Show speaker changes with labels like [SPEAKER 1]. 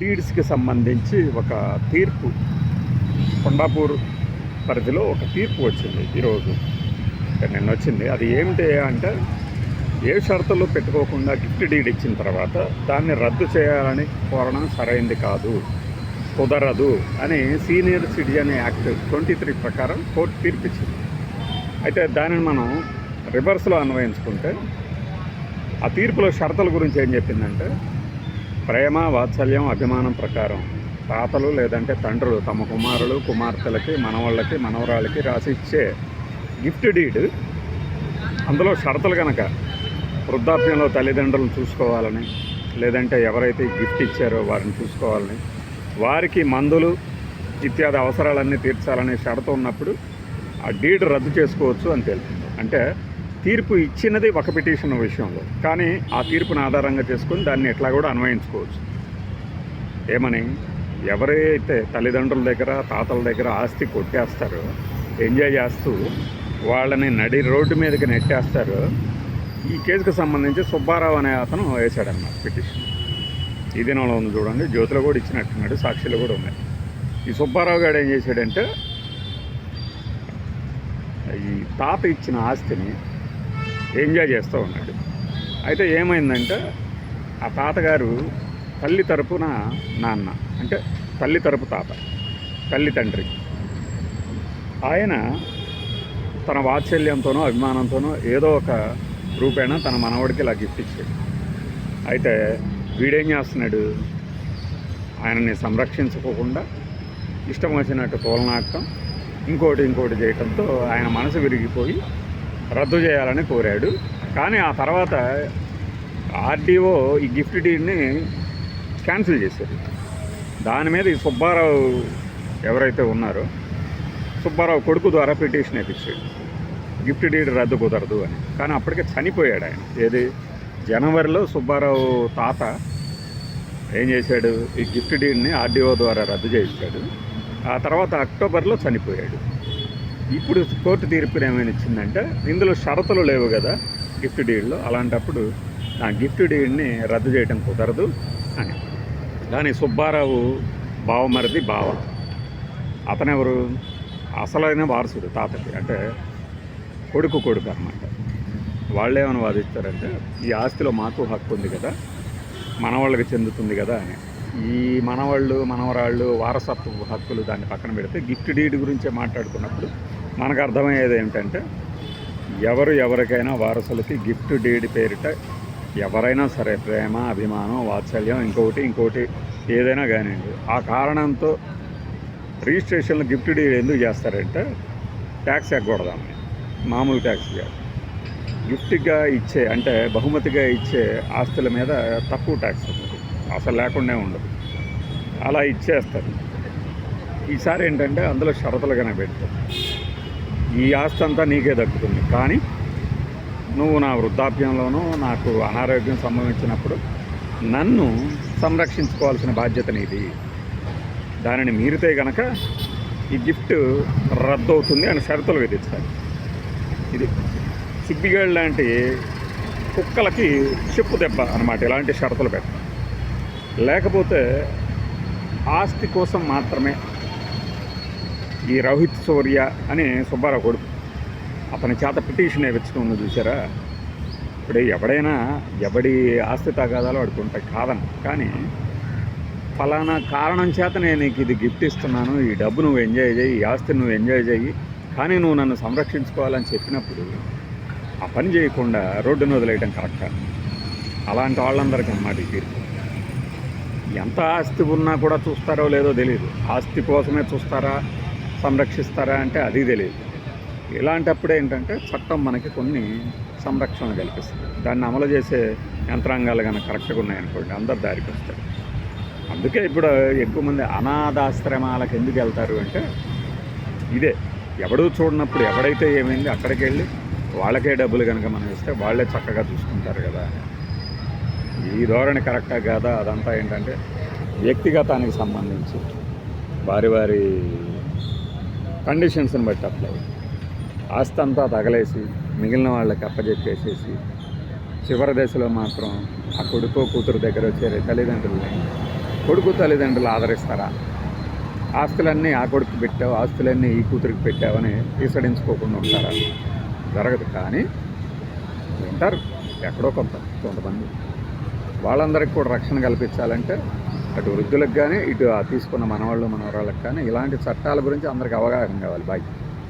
[SPEAKER 1] డీడ్స్కి సంబంధించి ఒక తీర్పు కొండాపూర్ పరిధిలో ఒక తీర్పు వచ్చింది ఈరోజు. నిన్న వచ్చింది. అది ఏమిటి అంటే ఏ షరతులు పెట్టుకోకుండా గిఫ్ట్ డీడ్ ఇచ్చిన తర్వాత దాన్ని రద్దు చేయాలని కోరడం సరైంది కాదు కుదరదు అని senior citizen act twenty three ప్రకారం కోర్టు తీర్పు ఇచ్చింది అయితే దానిని మనం రివర్స్లో అన్వయించుకుంటే ఆ తీర్పులో షరతుల గురించి ఏం చెప్పిందంటే ప్రేమ వాత్సల్యం అభిమానం ప్రకారం తాతలు లేదంటే తండ్రులు తమ కుమారులు కుమార్తెలకి మనవాళ్ళకి మనవరాళ్ళకి రాసిచ్చే గిఫ్ట్ డీడ్. అందులో షరతులు కనుక వృద్ధాప్యంలో తల్లిదండ్రులను చూసుకోవాలని లేదంటే ఎవరైతే గిఫ్ట్ ఇచ్చారో వారిని చూసుకోవాలని వారికి మందులు ఇత్యాది అవసరాలన్నీ తీర్చాలనే షరతు ఉన్నప్పుడు ఆ డీడ్ రద్దు చేసుకోవచ్చు అని తెలిసింది అంటే తీర్పు ఇచ్చినది ఒక పిటిషన్ విషయంలో. కానీ ఆ తీర్పును ఆధారంగా చేసుకొని దాన్ని ఎట్లా కూడా అన్వయించుకోవచ్చు. ఏమని? ఎవరైతే తల్లిదండ్రుల దగ్గర తాతల దగ్గర ఆస్తి కొట్టేస్తారో ఎంజాయ్ చేస్తూ వాళ్ళని నడి రోడ్డు మీదకి నెట్టేస్తారో ఈ కేసుకు సంబంధించి సుబ్బారావు అనే అతను వేశాడన్నమాట పిటిషన్. ఈ దినంలో ఉంది చూడండి జ్యోతిలో కూడా ఇచ్చినట్టున్నాడు సాక్షులు కూడా ఉన్నాయి ఈ సుబ్బారావు గారు ఏం చేశాడంటే ఈ తాత ఇచ్చిన ఆస్తిని ఎంజాయ్ చేస్తూ ఉన్నాడు. అయితే ఏమైందంటే ఆ తాతగారు తల్లి తరపున నాన్న అంటే తల్లి తరపు తాత తల్లి తండ్రి ఆయన తన వాత్సల్యంతోనో అభిమానంతోనో ఏదో ఒక రూపేణ తన మనవడికి ఇలా గిఫ్ట్ ఇచ్చాడు. అయితే వీడేం చేస్తున్నాడు? ఆయనని సంరక్షించుకోకుండా ఇష్టం వచ్చినట్టు తోలనాటం ఇంకోటి ఇంకోటి చేయటంతో ఆయన మనసు విరిగిపోయి రద్దు చేయాలని కోరాడు. కానీ ఆ తర్వాత ఆర్డీఓ ఈ గిఫ్ట్ డీడ్ని క్యాన్సిల్ చేశారు. దాని మీద ఈ సుబ్బారావు ఎవరైతే ఉన్నారో సుబ్బారావు కొడుకు ద్వారా పిటిషన్ వేపించాడు గిఫ్ట్ డీడ్ రద్దు కుదరదు అని. కానీ అప్పటికే చనిపోయాడు ఆయన. ఏది? జనవరిలో సుబ్బారావు తాత ఏం చేశాడు? ఈ గిఫ్ట్ డీడ్ని ఆర్డీఓ ద్వారా రద్దు చేయించాడు. ఆ తర్వాత అక్టోబర్లో చనిపోయాడు. ఇప్పుడు కోర్టు తీర్పుని ఏమైనా ఇచ్చిందంటే ఇందులో షరతులు లేవు కదా గిఫ్ట్ డీడ్లో. అలాంటప్పుడు ఆ గిఫ్ట్ డీడ్ని రద్దు చేయడం కుదరదు అని. కానీ సుబ్బారావు బావమరిది బావ. అతనెవరు? అసలైన వారసుడు తాతకి. అంటే కొడుకు కొడుకు అనమాట వాళ్ళు ఏమైనా వాదిస్తారంటే ఈ ఆస్తిలో మాకు హక్కు ఉంది కదా మనవాళ్ళకి చెందుతుంది కదా అని. ఈ మనవాళ్ళు మనవరాళ్ళు వారసత్వ హక్కులు దాన్ని పక్కన పెడితే గిఫ్ట్ డీడ్ గురించే మాట్లాడుకున్నప్పుడు మనకు అర్థమయ్యేది ఏంటంటే ఎవరు ఎవరికైనా వారసులకి గిఫ్ట్ డీడ్ పేరిట ఎవరైనా సరే ప్రేమ అభిమానం వాత్సల్యం ఇంకొకటి ఇంకొకటి ఏదైనా కానివ్వండి. ఆ కారణంతో రిజిస్ట్రేషన్లో గిఫ్ట్ డీడ్ ఎందుకు చేస్తారంటే ట్యాక్స్ ఎగ్గకూడదామని మామూలు ట్యాక్స్ కాదు గిఫ్ట్గా ఇచ్చే అంటే బహుమతిగా ఇచ్చే ఆస్తుల మీద తక్కువ ట్యాక్స్ ఉంది. అసలు లేకుండా ఉండదు. అలా ఇచ్చేస్తారు. ఈసారి ఏంటంటే అందులో షరతులుగానే పెడతారు ఈ ఆస్తి అంతా నీకే దక్కుతుంది. కానీ నువ్వు నా వృద్ధాప్యంలోనూ నాకు అనారోగ్యం సంభవించినప్పుడు నన్ను సంరక్షించుకోవాల్సిన బాధ్యత నీది. దానిని మీరితే గనక ఈ గిఫ్ట్ రద్దు అవుతుంది అని షరతులు విధిస్తారు. ఇది సిగ్గిగేళ్ళు లాంటి కుక్కలకి చెప్పు దెబ్బ అనమాట ఇలాంటి షరతులు పెట్టాలి లేకపోతే ఆస్తి కోసం మాత్రమే ఈ రోహిత్ సూర్య అని సుబ్బారావు కొడుకు అతని చేత పిటిషన్ వేయించుకుని చూసారా ఇప్పుడు ఎవడైనా ఎవడి ఆస్తి తగాదాలు వాడుకుంటాయి కాదని కానీ ఫలానా కారణం చేత నేను నీకు ఇది గిఫ్ట్ ఇస్తున్నాను ఈ డబ్బు నువ్వు ఎంజాయ్ చేయి ఈ ఆస్తిని నువ్వు ఎంజాయ్ చేయి కానీ నువ్వు నన్ను సంరక్షించుకోవాలని చెప్పినప్పుడు ఆ పని చేయకుండా రోడ్డును వదిలేయడం కరెక్ట్? అలాంటి వాళ్ళందరికీ అన్నమాట ఈ తీర్పు ఎంత ఆస్తి ఉన్నా కూడా చూస్తారో లేదో తెలియదు ఆస్తి కోసమే చూస్తారా సంరక్షిస్తారా అంటే అది తెలియదు ఇలాంటప్పుడు ఏంటంటే చట్టం మనకి కొన్ని సంరక్షణ కల్పిస్తుంది. దాన్ని అమలు చేసే యంత్రాంగాలు కనుక కరెక్ట్గా ఉన్నాయనుకోండి అందరు దారికి వస్తారు. అందుకే ఇప్పుడు ఎక్కువ మంది అనాథాశ్రమాలకు ఎందుకు వెళ్తారు అంటే ఇదే ఎవడూ చూడనప్పుడు ఎవడైతే ఏమైంది అక్కడికి వెళ్ళి వాళ్ళకే డబ్బులు కనుక మనం ఇస్తే వాళ్ళే చక్కగా చూసుకుంటారు కదా అని. ఈ ధోరణి కరెక్టా కాదా? అదంతా ఏంటంటే వ్యక్తిగతానికి సంబంధించి వారి వారి కండిషన్స్ని బట్టి అప్లై. ఆస్తి అంతా తగలేసి మిగిలిన వాళ్ళకి అప్పజెప్పేసేసి చివరి దశలో మాత్రం ఆ కొడుకు కూతురు దగ్గర వచ్చే తల్లిదండ్రులని కొడుకు తల్లిదండ్రులు ఆదరిస్తారా? ఆస్తులన్నీ ఆ కొడుకు పెట్టావు ఆస్తులన్నీ ఈ కూతురికి పెట్టావని ఈసడించుకోకుండా ఉంటారా? జరగదు. కానీ వింటారు. ఎక్కడో కొంత కొంతమంది. వాళ్ళందరికీ కూడా రక్షణ కల్పించాలంటే అటు వృద్ధులకు కానీ ఇటు తీసుకున్న మనవాళ్ళు మనవరాళ్ళకి కానీ ఇలాంటి చట్టాల గురించి అందరికి అవగాహన కావాలి. బాయ్.